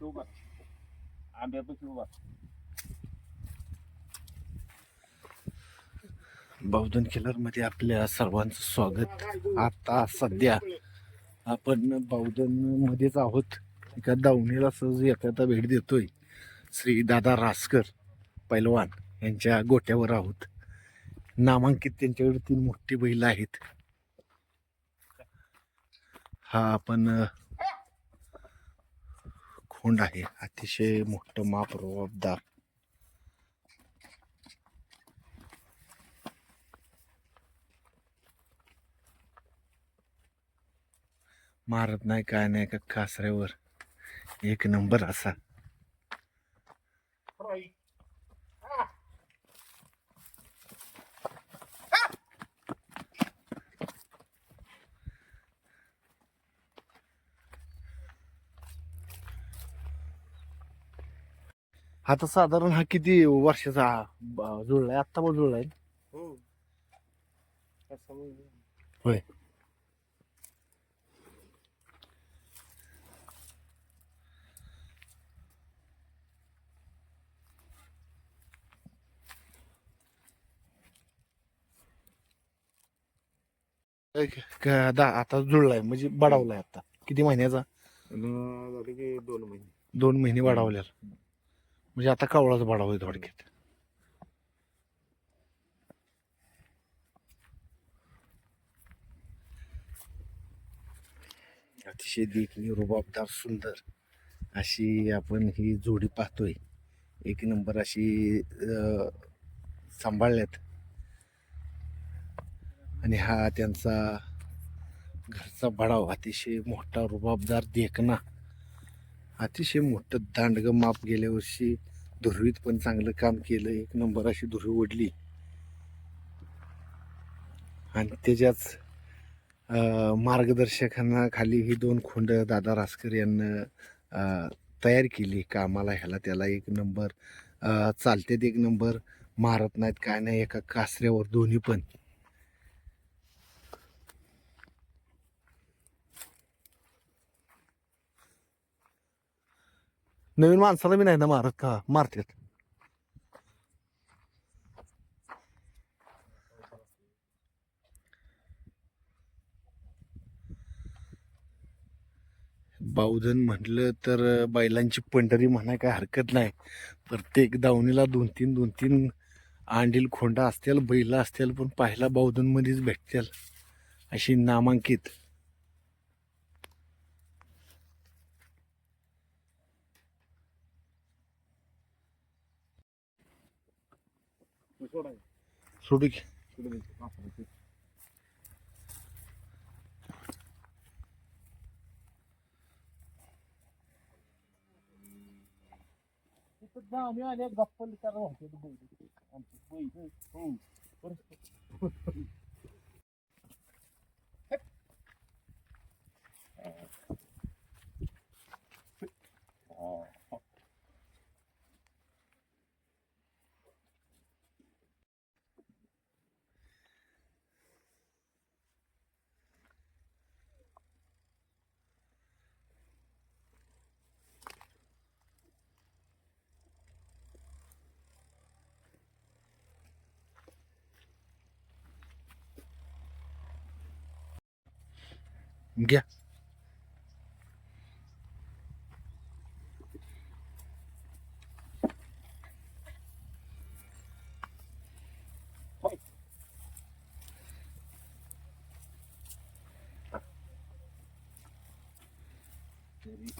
तू बघ उभा बावधन किल्लरमध्ये आपल्या सर्वांचं स्वागत. आता सध्या आपण बौद्धन मध्येच आहोत. एका दावणीला सहज एखादा भेट देतोय. श्री दादा रासकर पैलवान यांच्या गोट्यावर आहोत. नामांकित त्यांच्याकडे तीन मोठी बैल आहेत. हा आपण खोंड आहे. अतिशय मोठं माप रुबाबदार मारत नाही काय नाही का कासऱ्यावर एक नंबर असा. आता साधारण हा किती वर्षाचा हा ब- जुळलाय? आत्ता पण जुळलाय हो. म्हणजे? होय. एक- का- दा- आता जुळलाय म्हणजे बडावलाय आता. किती महिन्याचा? आणि झाले की दोन महिने. दोन महिने वाढवलेला म्हणजे आता कावळाच वाढावं थोडक्यात. अतिशय देखणी रुबाबदार सुंदर अशी आपण ही जोडी पाहतोय. एक नंबर अशी सांभाळल्यात. आणि हा त्यांचा घरचा बडाव अतिशय मोठा रुबाबदार देखना अतिशय मोठं दांडगं माप गेल्या वर्षी धुरवीत पण चांगलं काम केलं. एक नंबर अशी धुरवी ओढली. आणि त्याच्याच मार्गदर्शकांना खाली ही दोन खोंड दादा रासकर यांना तयार केली कामाला. ह्याला त्याला एक नंबर चालतेत एक नंबर. मारत नाहीत काय नाही एका कासऱ्यावर दोन्ही पण. नवीन माणसाला बी नाही ना मारत का? मारतात. बावधन म्हटलं तर बैलांची पंढरी म्हणाय काय हरकत नाही. प्रत्येक दावणीला दोन तीन दोन तीन आंडील खोंडा असतील बैल असतील पण पाहिला बावधनमध्येच भेटतील. अशी नामांकित. सोडा सोडू की सोडून द्यायचं. वापरायचं. तिथं जा, मी आले गप्पा करा होते घ्या तरी